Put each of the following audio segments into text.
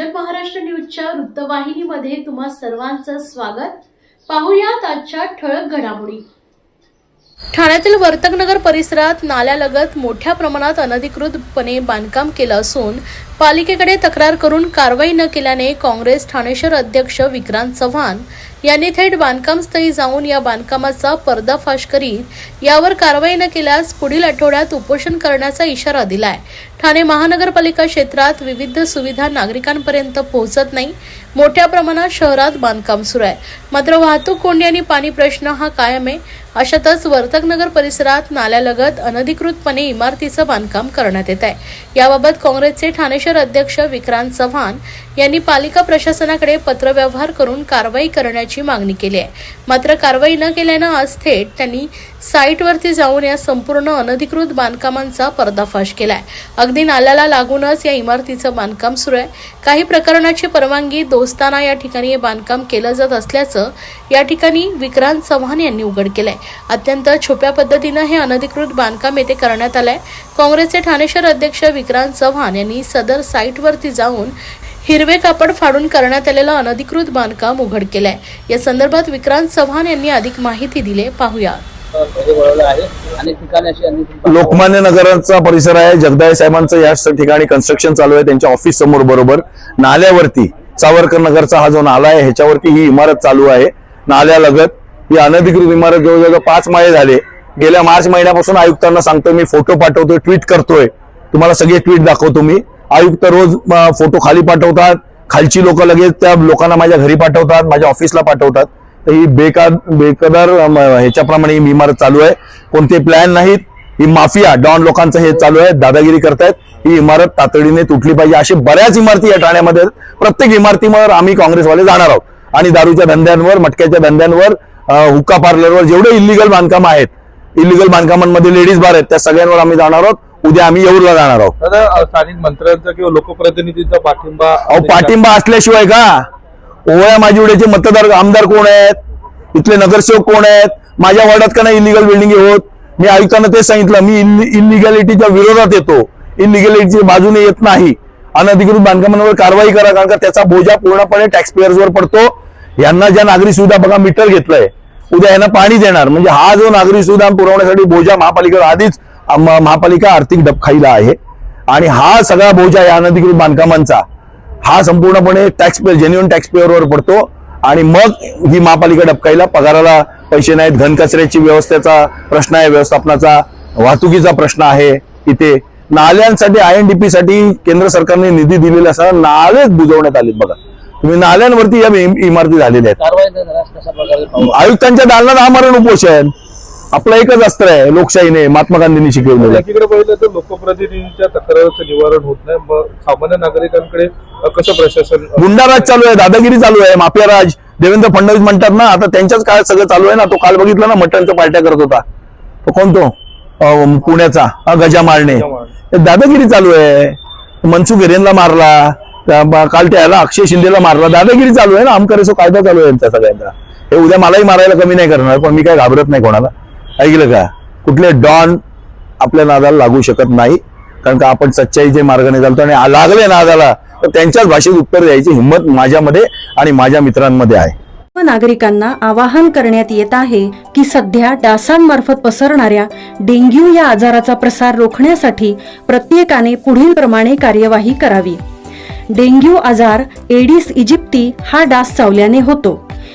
उज्जत महाराष्ट्र न्यूजच्या वृत्तवाहिनीमध्ये तुम्हा सर्वांचं स्वागत. पाहुयात आजच्या ठळक घडामोडी. ठाण्यातील वर्तकनगर परिसरात नाल्यालगत मोठ्या प्रमाणात अनधिकृतपणे बांधकाम केलं असून पालिकेकडे तक्रार करून कारवाई न केल्याने काँग्रेस ठाणे शहर अध्यक्ष विक्रांत चव्हाण यांनी थेट बांधकामस्थळी जाऊन या बांधकामाचा पर्दाफाश करीत यावर कारवाई न केल्यास पुढील आठवड्यात उपोषण करण्याचा इशारा दिलाय. ठाणे महानगरपालिका क्षेत्रात विविध सुविधा नागरिकांपर्यंत पोहोचत नाही. मोठ्या प्रमाणात शहरात बांधकाम सुरू आहे. मात्र वाहतूक कोंडी आणि पाणी प्रश्न हा कायम आहे. अशातच वर्तकनगर परिसरात नाल्यालगत अनधिकृतपणे इमारतीचं बांधकाम करण्यात येत आहे. याबाबत काँग्रेसचे ठाणे परिषद अध्यक्ष विक्रांत चव्हाण यांनी पालिका प्रशासनाकडे पत्रव्यवहार करून कारवाई करण्याची मागणी केली आहे. मात्र कारवाई न केल्यानं आज थेट त्यांनी साईटवरती जाऊन या संपूर्ण अनधिकृत बांधकामांचा पर्दाफाश केलाय. अगदी नाल्याला लागूनच या इमारतीचं बांधकाम सुरू आहे. काही प्रकरणाची परवानगी दोस्ताना या ठिकाणी हे बांधकाम केलं जात असल्याचं या ठिकाणी विक्रांत चव्हाण यांनी उघड केलंय. अत्यंत छोप्या पद्धतीनं हे अनधिकृत बांधकाम येथे करण्यात आलंय. काँग्रेसचे ठाणे शहर अध्यक्ष विक्रांत चव्हाण यांनी सदर साईटवरती जाऊन हिरवे कापड फाडून करण्यात आलेलं अनधिकृत बांधकाम उघड केलंय. या संदर्भात विक्रांत चव्हाण यांनी अधिक माहिती दिली. पाहूया. लोकमान्य नगराचा परिसर आहे. जगदाय साहेबांचं या ठिकाणी कन्स्ट्रक्शन चालू आहे. त्यांच्या ऑफिस समोर बरोबर नाल्यावरती सावरकर नगरचा हा जो नाला आहे ह्याच्यावरती ही इमारत चालू आहे. नाल्यालगत ही अनधिकृत इमारत जवळजवळ पाच माळे झाले. गेल्या मार्च महिन्यापासून आयुक्तांना सांगतो मी फोटो पाठवतोय ट्विट करतोय. तुम्हाला सगळे ट्विट दाखवतो मी. आयुक्त रोज फोटो खाली पाठवतात. खालची लोक लगेच त्या लोकांना माझ्या घरी पाठवतात माझ्या ऑफिसला पाठवतात. तर ही बेकार बेकदार ह्याच्याप्रमाणे ही इमारत चालू आहे. कोणते प्लॅन नाहीत. ही माफिया डॉन लोकांचं हे चालू आहे. दादागिरी करतायत. ही इमारत तातडीने तुटली पाहिजे अशी बऱ्याच इमारती या ठाण्यामध्ये प्रत्येक इमारतीवर आम्ही काँग्रेसवाले जाणार आहोत. आणि दारूच्या धंद्यांवर मटक्याच्या धंद्यांवर हुक्का पार्लरवर जेवढे इलिगल बांधकाम आहेत इलिगल बांधकामांमध्ये लेडीज बार आहेत त्या सगळ्यांवर आम्ही जाणार आहोत. उद्या आम्ही येऊरला जाणार आहोत. दादा अ, स्थानिक मंत्र्यांचा किंवा लोकप्रतिनिधींचा पाठिंबा अहो पाठिंबा असल्याशिवाय का? ओवळ्या माजिवड्याचे मतदार आमदार कोण आहेत? इथले नगरसेवक कोण आहेत? माझ्या वॉर्डात का नाही इलिगल बिल्डिंग होत? मी आयुक्तांना तेच सांगितलं मी इलिगॅलिटीच्या विरोधात येतो. इलिगॅलिटीच्या बाजूने येत नाही. अनधिकृत बांधकामांवर कारवाई करा कारण का त्याचा बोजा पूर्णपणे टॅक्स वर पडतो. यांना ज्या नागरी सुविधा बघा मीटर घेतलंय. उद्या यांना पाणी देणार. म्हणजे हा जो नागरी सुविधा पुरवण्यासाठी बोजा महापालिकेवर आधीच महापालिका आर्थिक डबखाईला आहे. आणि हा सगळा बोजा या अनधिकृत बांधकामांचा हा संपूर्णपणे टॅक्स पे जेन्युन टॅक्स पडतो. आणि मग ही महापालिका डबकाईला पगाराला पैसे नाहीत घनकचऱ्याची व्यवस्थेचा प्रश्न आहे व्यवस्थापनाचा वाहतुकीचा प्रश्न आहे इथे. नाल्यांसाठी आय एन डी पी साठी केंद्र सरकारने निधी दिलेला असताना नालेच बुजवण्यात आलेत बघा. तुम्ही नाल्यांवरती या इम- इमारती झालेल्या आहेत. आयुक्तांच्या दालनात आमरण उपोषण. आपलं एकच अस्त्र आहे लोकशाहीने महात्मा गांधींनी शिकवलेलं एकीकडे पाहिलं तर लोकप्रतिनिधींच्या तक्राराचं निवारण होत नाही. मग सामान्य नागरिकांकडे कसं प्रशासन गुंडाराज चालू आहे दादागिरी चालू आहे माफिया राज देवेंद्र फडणवीस म्हणतात ना आता त्यांच्याच काळात सगळं चालू आहे ना तो काल बघितला ना मटणच्या पार्ट्या करत होता. तो कोण तो अं, पुण्याचा गजा मारणे दादागिरी चालू आहे. मनसुख हिरेनला मारला त्या काल त्याला अक्षय शिंदेला मारला. दादागिरी चालू आहे ना आमकर कायदा चालू आहे यांचा सगळ्यांचा. हे उद्या मलाही मारायला कमी नाही करणार पण मी काय घाबरत नाही कोणाला. ऐकलं का? कुठले डॉन आपल्या नादाला लागू शकत नाही. कारण का आपण सच्चाईचे मार्गाने चालतो आणि लागले नादाला तर त्यांच्याच भाषेत उत्तर द्यायची हिंमत माझ्यामध्ये आणि माझ्या मित्रांमध्ये आहे. नागरिकांना आवाहन करण्यात येत आहे की सध्या डासांमार्फत पसरणाऱ्या डेंग्यू या आजाराचा प्रसार रोखण्यासाठी प्रत्येकाने पुढील प्रमाणे कार्यवाही करावी. डेंग्यू आजार एडिस इजिप्ती हा डास चावल्याने होतो.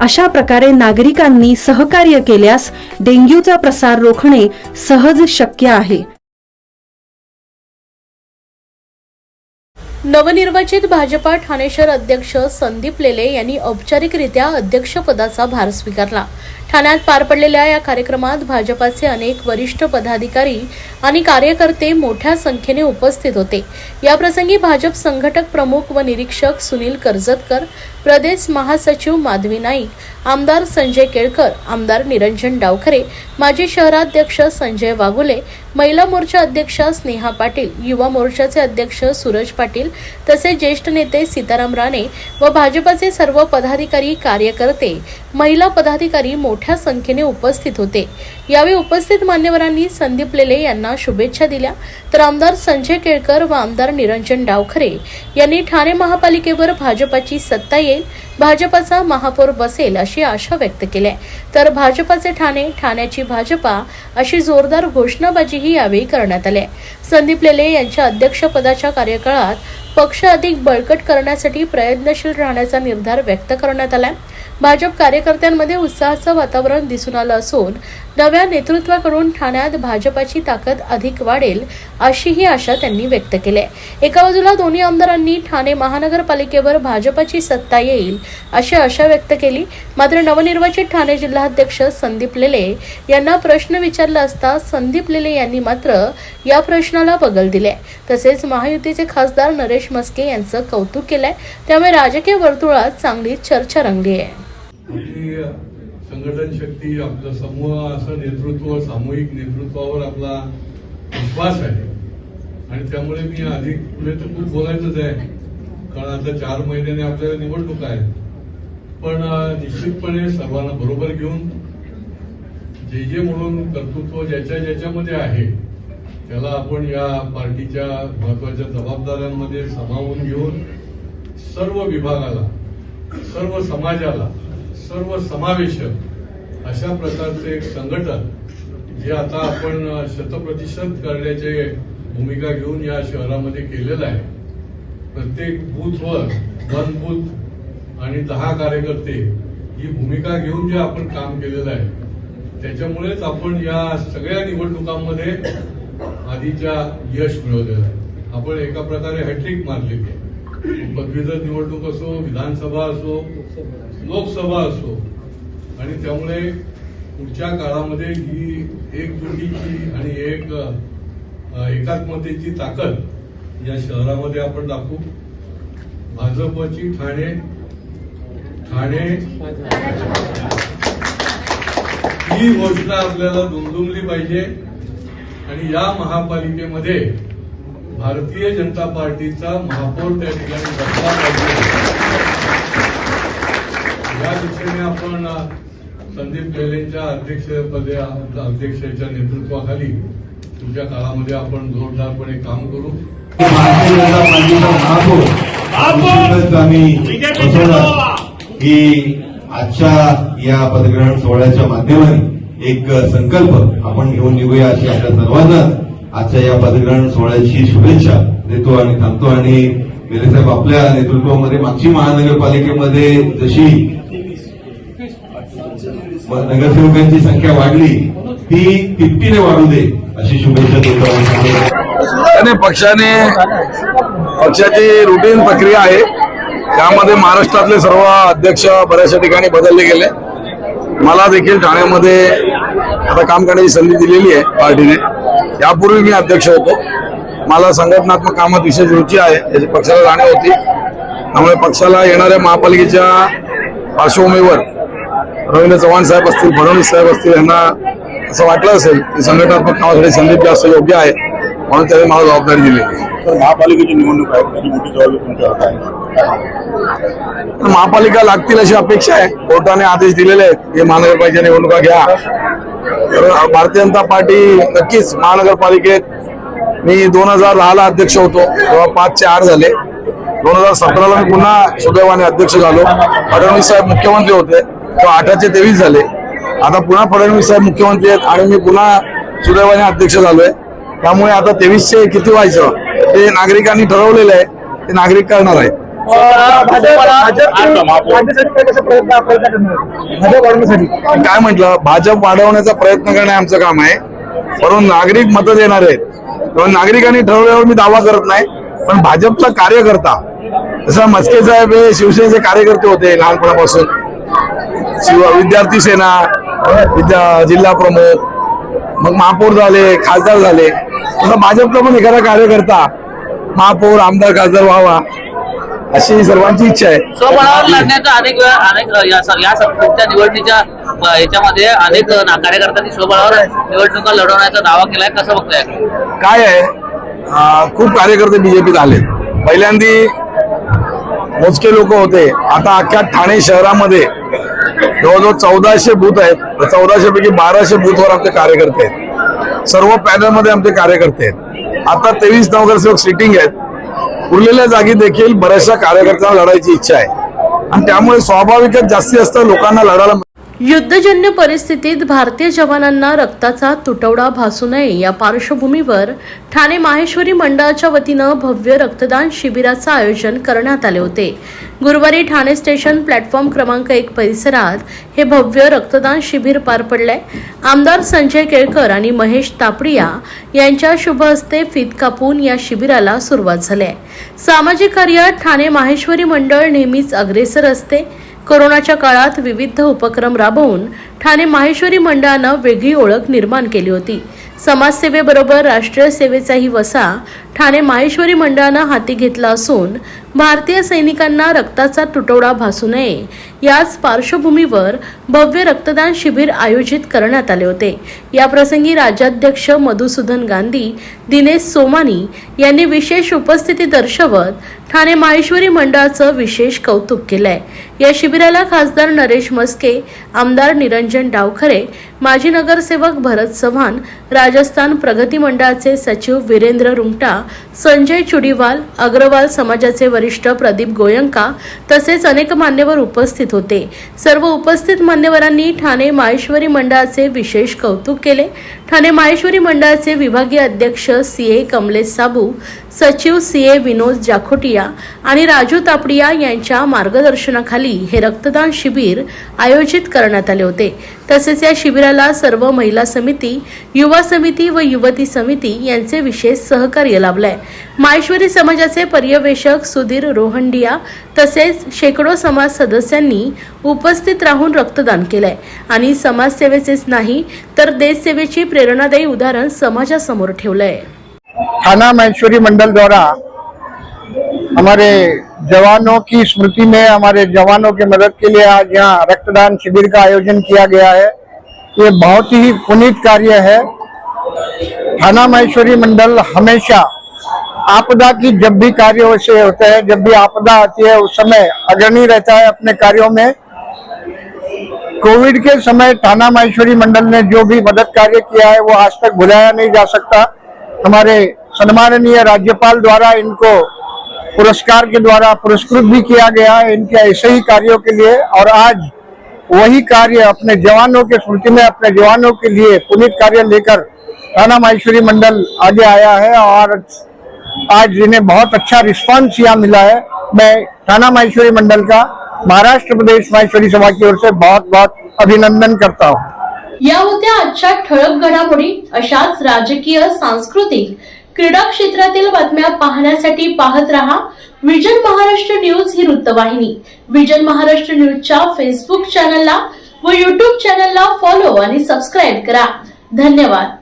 अशा प्रकारे नागरिकांनी सहकार्य केल्यास डेंग्यूचा प्रसार रोखणे सहज शक्य आहे. नवनिर्वाचित भाजपा ठाणे शहर अध्यक्ष संदीप लेले यांनी औपचारिकरित्या अध्यक्षपदाचा भार स्वीकारला. ठाण्यात पार पडलेल्या या कार्यक्रमात भाजपाचे अनेक वरिष्ठ पदाधिकारी आणि कार्यकर्ते मोठ्या संख्येने उपस्थित होते. याप्रसंगी भाजप संघटक प्रमुख व निरीक्षक सुनील कर्जतकर प्रदेश महासचिव माधवी नाईक आमदार संजय केळकर आमदार निरंजन डावखरे माजी शहराध्यक्ष संजय वाघुले महिला मोर्चा अध्यक्षा स्नेहा पाटील युवा मोर्चाचे अध्यक्ष सूरज पाटील तसेच ज्येष्ठ नेते सीताराम राणे व भाजपाचे सर्व पदाधिकारी कार्यकर्ते महिला पदाधिकारी मोठ्या संख्येने उपस्थित होते. यावेळी उपस्थित मान्यवरांनी संदीप लेले यांना शुभेच्छा दिल्या. तर आमदार संजय केळकर व आमदार निरंजन डावखरे यांनी ठाणे महापालिकेवर भाजपाची सत्ता येईल भाजपाचा महापौर बसेल अशी आशा व्यक्त केली तर भाजपाचे ठाणे ठाण्याची भाजपा अशी जोरदार घोषणाबाजीही यावेळी करण्यात आली संदीप लेले यांच्या अध्यक्षपदाच्या कार्यकाळात पक्ष अधिक बळकट करण्यासाठी प्रयत्नशील राहण्याचा निर्धार व्यक्त करण्यात आला भाजप कार्यकर्त्यांमध्ये उत्साहाचं वातावरण दिसून आलं असून नव्या नेतृत्वाकडून ठाण्यात भाजपाची ताकद अधिक वाढेल अशीही आशा त्यांनी व्यक्त केली. आहे. एका बाजूला दोन्ही आमदारांनी ठाणे महानगरपालिकेवर भाजपाची सत्ता येईल अशी आशा व्यक्त केली. मात्र नवनिर्वाचित ठाणे जिल्हाध्यक्ष संदीप लेले यांना प्रश्न विचारला असता संदीप लेले यांनी मात्र या प्रश्नाला बगल दिले. तसेच महायुतीचे खासदार नरेश मस्के यांचं कौतुक केलंय. त्यामुळे राजकीय वर्तुळात चांगली चर्चा रंगली आहे. संघटन शक्ती आपलं समूह असं नेतृत्व सामूहिक नेतृत्वावर आपला विश्वास आहे. आणि त्यामुळे मी अधिक पुढे तर खूप बोलायचंच आहे. कारण आता चार महिन्याने आपल्याला निवडणूक आहे. पण निश्चितपणे सर्वांना बरोबर घेऊन जे जे म्हणून कर्तृत्व ज्याच्या ज्याच्यामध्ये आहे त्याला आपण या पार्टीच्या महत्त्वाच्या जबाबदाऱ्यांमध्ये सामावून घेऊन सर्व विभागाला सर्व समाजाला सर्व समावेशक अशा प्रकारचे एक संघटन जे आता आपण शतप्रतिशत करण्याचे भूमिका घेऊन या शहरामध्ये केलेलं आहे. प्रत्येक बूथवर वन बूथ आणि दहा कार्यकर्ते ही भूमिका घेऊन जे आपण काम केलेलं आहे. त्याच्यामुळेच आपण या सगळ्या निवडणुकांमध्ये आधीच्या यश मिळवलेलं आहे. आपण एका प्रकारे हॅट्रिक मारलेली आहे. पदवीधर निवडणूक असो विधानसभा असो लोकसभा असो. आणि त्यामुळे पुढच्या काळामध्ये ही एकजुटीची आणि एक एकात्मतेची ताकद या शहरामध्ये आपण दाखवू. भाजपची ठाणे ठाणे. ही घोषणा आपल्याला दुमदुमली पाहिजे. आणि या महापालिकेमध्ये भारतीय जनता पार्टीचा महापौर त्या ठिकाणी बसला पाहिजे. या दिशेने आपण संदीप लेलेंच्या अध्यक्षपदे अध्यक्षाच्या नेतृत्वाखाली पुढच्या काळामध्ये आपण जोरदारपणे काम करू. भारतीय जनता पार्टीचा महापौर आम्ही की आजच्या या पदग्रहण सोहळ्याच्या माध्यमाने एक संकल्प आपण घेऊन निघूया अशी आपल्या सर्वांना. आजच्या या पदग्रहण सोहळ्याची शुभेच्छा देतो आणि थांबतो आणि साहेब आपल्या नेतृत्वामध्ये मागची महानगरपालिकेमध्ये जशी नगरसेवकांची संख्या वाढली ती तिप्पीने वाढू दे अशी शुभेच्छा देतो आणि आणि पक्षाने पक्षाची रुटीन प्रक्रिया आहे. त्यामध्ये महाराष्ट्रातले सर्व अध्यक्ष बऱ्याचशा ठिकाणी बदलले गेले. मला देखील ठाण्यामध्ये आता काम करण्याची संधी दिलेली आहे पार्टीने. यापूर्वी मी अध्यक्ष होतो. मला संघटनात्मक कामात विशेष रुची आहे. याची पक्षाला जाणीव होती. त्यामुळे पक्षाला येणाऱ्या महापालिकेच्या पार्श्वभूमीवर रवींद्र चव्हाण साहेब असतील फडणवीस साहेब असतील यांना असं वाटलं असेल की संघटनात्मक कामासाठी संदीप जास्त योग्य आहे म्हणून त्यांनी मला जबाबदारी आहे. तर महापालिकेची निवडणूक आहे. त्याची मोठी जबाबदारी तुमच्यावर आहे. महापालिका लागतील अशी अपेक्षा आहे. कोर्टाने आदेश दिलेले आहेत की महानगरपालिकेच्या निवडणुका घ्या. भारतीय जनता पार्टी नक्कीच महानगरपालिकेत मी दोन हजार दहाला अध्यक्ष होतो. तेव्हा पाचचे आठ झाले. दोन हजार सतराला मी पुन्हा सुदैवाने अध्यक्ष झालो. फडणवीस साहेब मुख्यमंत्री होते. तेव्हा आठाचे तेवीस झाले. आता पुन्हा फडणवीस साहेब मुख्यमंत्री आहेत आणि मी पुन्हा सुदैवाने अध्यक्ष झालोय. त्यामुळे आता तेवीसचे किती व्हायचं? ते नागरिकांनी ठरवलेलं आहे. ते नागरिक करणार आहेत. काय म्हटलं? भाजप वाढवण्याचा प्रयत्न करणे आमचं काम आहे. परंतु नागरिक मतं देणार आहेत. तेव्हा नागरिकांनी ठरवल्यावर मी दावा करत नाही. पण भाजपचा कार्यकर्ता जसं मस्के साहेब हे शिवसेनेचे कार्यकर्ते होते लहानपणापासून. शिव विद्यार्थी सेना विद्या जिल्हा प्रमुख मग महापौर झाले खासदार झाले. तसं भाजपचा पण एखादा कार्यकर्ता महापौर आमदार खासदार व्हावा. अशी सर्वांची इच्छा आहे. स्वबळावर लढण्याचा अनेक वेळा अनेक या स- या स- तुमच्या निवडणुकीच्या याच्यामध्ये अनेक कार्यकर्त्यांनी स्वबळावर निवडणुका लढवण्याचा दावा केलाय. कसं बघताय? काय आहे? खूप कार्यकर्ते बीजेपीत आले पहिल्यांदी मोजके लोक होते. आता अख्ख्या ठाणे शहरामध्ये जवळजवळ चौदाशे बूथ आहेत. चौदाशे पैकी बाराशे बूथवर आमचे कार्यकर्ते आहेत. सर्व पॅनलमध्ये आमचे कार्यकर्ते आहेत. आता तेवीस नगरसेवक सिटिंग आहेत. उरलेल्या जागी देखील बऱ्याचशा कार्यकर्त्यांना लढायची इच्छा आहे. आणि त्यामुळे स्वाभाविकच जास्तीत जास्त लोकांना लढायला युद्धजन्य परिस्थितीत भारतीय जवानांना रक्ताचा तुटवडा भासू नये या पार्श्वभूमीवर ठाणे माहेश्वरी मंडळाच्या वतीनं भव्य रक्तदान शिबिराचं आयोजन करण्यात आले होते. गुरुवारी ठाणे स्टेशन प्लॅटफॉर्म क्रमांक एक परिसरात हे भव्य रक्तदान शिबिर पार पडलंय. आमदार संजय केळकर आणि महेश तापडिया यांच्या शुभ हस्ते फित कापून या शिबिराला सुरुवात झाली आहे सामाजिक कार्यात ठाणे माहेश्वरी मंडळ नेहमीच अग्रेसर असते. कोरोनाच्या काळात विविध उपक्रम राबवून ठाणे माहेश्वरी मंडळानं वेगळी ओळख निर्माण केली होती. समाजसेवेबरोबर राष्ट्रीय सेवेचाही वसा ठाणे माहेश्वरी मंडळानं हाती घेतला असून भारतीय सैनिकांना रक्ताचा तुटवडा भासू नये. याच पार्श्वभूमीवर भव्य रक्तदान शिबिर आयोजित करण्यात आले होते. या प्रसंगी राज्याध्यक्ष मधुसूदन गांधी दिनेश सोमानी यांनी विशेष उपस्थिती दर्शवत ठाणे माहेश्वरी मंडळाचं विशेष कौतुक केलंय. या शिबिराला खासदार नरेश मस्के आमदार निरंजन डावखरे माजी नगरसेवक भरत चव्हाण राजस्थान प्रगती मंडळाचे सचिव वीरेंद्र रुंगटा संजय चुडीवाल अग्रवाल समाजाचे वरिष्ठ प्रदीप गोयंका तसेच अनेक मान्यवर उपस्थित होते. सर्व उपस्थित मान्यवरांनी ठाणे माहेश्वरी मंडळाचे विशेष कौतुक केले. ठाणे माहेश्वरी मंडळाचे विभागीय अध्यक्ष सी ए कमलेश साबू सचिव सी ए विनोद जाखोटिया आणि राजू तापडिया यांच्या मार्गदर्शनाखाली हे रक्तदान शिबिर आयोजित करण्यात आले होते. तसेच या शिबिराला सर्व महिला समिती युवा समिती व युवती समिती यांचे विशेष सहकार्य लाभलंय. माहेश्वरी समाजाचे पर्यवेक्षक सुधीर रोहंडिया तसेच शेकडो समाज सदस्यांनी उपस्थित राहून रक्तदान केलंय. आणि समाजसेवेचेच नाही तर देशसेवेची प्रेरणादायी उदाहरण समाजासमोर ठेवलंय. थाना महेश्वरी मंडल द्वारा हमारे जवानों की स्मृति में हमारे जवानों की मदद के लिए आज यहाँ रक्तदान शिविर का आयोजन किया गया है। ये बहुत ही पुनीत कार्य है। थाना महेश्वरी मंडल हमेशा आपदा की जब भी कार्य होते हैं जब भी आपदा आती है उस समय अग्रणी रहता है अपने कार्यों में। कोविड के समय थाना माहेश्वरी मंडल ने जो भी मदद कार्य किया है, वो आज तक भुलाया नहीं जा सकता। हमारे सम्माननीय राज्यपाल द्वारा इनको पुरस्कार के द्वारा पुरस्कृत भी किया गया है इनके ऐसे ही कार्यों के लिए। और आज वही कार्य अपने जवानों के स्मृति में, अपने जवानों के लिए पुनीत कार्य लेकर थाना माहेश्वरी मंडल आगे आया है और आज इन्हें बहुत अच्छा रिस्पांस यहाँ मिला है। मैं थाना माहेश्वरी मंडल का महाराष्ट्र प्रदेश माहेश्वरी सभा की ओर से बहुत बहुत अभिनंदन करता हूँ। या होत्या आजच्या ठळक घडामोडी अशाच राजकीय सांस्कृतिक क्रीडा क्षेत्रातील बातम्या पाहण्यासाठी पाहत रहा विजन महाराष्ट्र न्यूज ही वृत्तवाहिनी. विजन महाराष्ट्र न्यूजच्या फेसबुक चॅनलला व युट्यूब चॅनलला फॉलो आणि सबस्क्राईब करा. धन्यवाद.